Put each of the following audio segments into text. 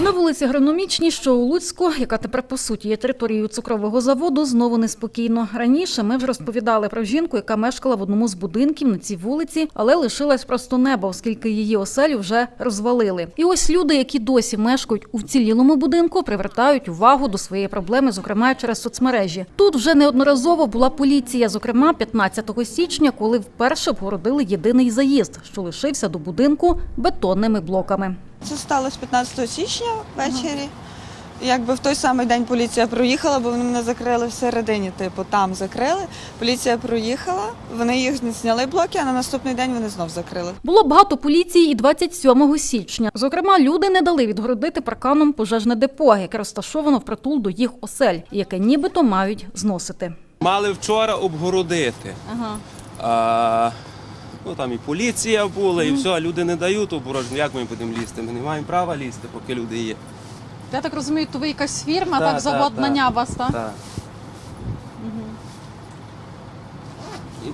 На вулиці Граномічній, що у Луцьку, яка тепер по суті є територією цукрового заводу, знову неспокійно. Раніше ми вже розповідали про жінку, яка мешкала в одному з будинків на цій вулиці, але лишилась просто неба, оскільки її оселю вже розвалили. І ось люди, які досі мешкають у вцілілому будинку, привертають увагу до своєї проблеми, зокрема через соцмережі. Тут вже неодноразово була поліція, зокрема 15 січня, коли вперше обгородили єдиний заїзд, що лишився до будинку бетонними блоками. Це сталося 15 січня ввечері. Якби в той самий день поліція проїхала, бо вони мене закрили всередині, типу, там закрили. Поліція проїхала, вони їх зняли блоки, а на наступний день вони знов закрили. Було багато поліції і 27 січня. Зокрема, люди не дали відгородити парканом пожежне депо, яке розташовано впритул до їх осель, яке нібито мають зносити. Мали вчора обгородити. Ага. А, ну там і поліція була, і все, а люди не дають обгороження. Як ми будемо лізти? Ми не маємо права лізти, поки люди є. Я так розумію, то ви якась фірма, Та, так, та, заводнання та. вас, так? Так. І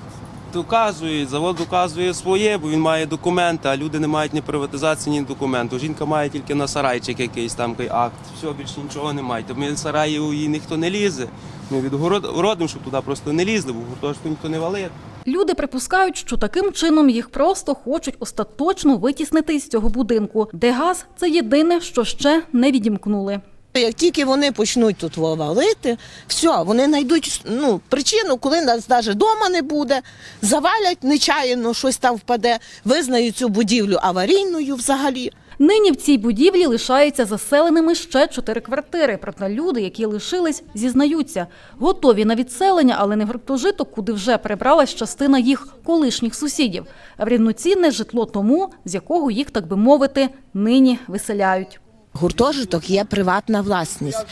доказує, завод доказує своє, бо він має документи, а люди не мають ні приватизації, ні документу. Жінка має тільки на сарайчик якийсь там який акт. Все, більше нічого немає. Тому в сараї її ніхто не лізе. Ми відгородимо, щоб туди просто не лізли, бо в гуртожитку ніхто не валить. Люди припускають, що таким чином їх просто хочуть остаточно витіснити із цього будинку, де газ це єдине, що ще не відімкнули. Як тільки вони почнуть тут валити, все, вони знайдуть ну, причину, коли нас навіть вдома не буде, завалять нечаянно, щось там впаде, визнають цю будівлю аварійною взагалі. Нині в цій будівлі лишаються заселеними ще чотири квартири. Проте люди, які лишились, зізнаються, готові на відселення, але не в гуртожиток, куди вже перебралась частина їх колишніх сусідів, а в рівноцінне житло тому, з якого їх, так би мовити, нині виселяють. Гуртожиток є приватна власність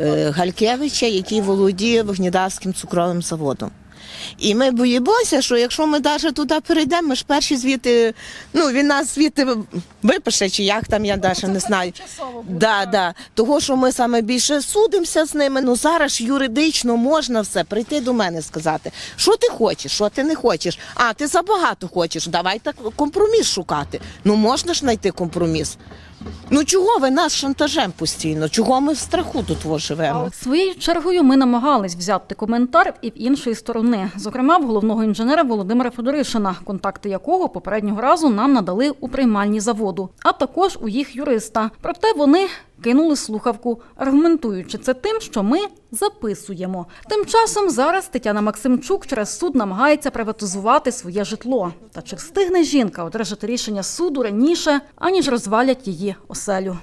е, Галькевича, який володіє Вогнідавським цукровим заводом. І ми боїмося, що якщо ми навіть туди перейдемо, ми ж перші звідти, ну він нас звідти випише, чи як там, я навіть не знаю. Да, да. Того, що ми саме більше судимося з ними. Ну зараз ж юридично можна все прийти до мене сказати, що ти хочеш, що ти не хочеш. А ти забагато хочеш. Давай так компроміс шукати. Ну можна ж знайти компроміс. Ну чого ви нас шантажем постійно? Чого ми в страху тут живемо? Своєю чергою ми намагались взяти коментар і в іншої сторони, зокрема в головного інженера Володимира Федоришина, контакти якого попереднього разу нам надали у приймальні заводу, а також у їх юриста. Проте вони кинули слухавку, аргументуючи це тим, що ми записуємо. Тим часом зараз Тетяна Максимчук через суд намагається приватизувати своє житло. Та чи встигне жінка одержати рішення суду раніше, аніж розвалять її оселю?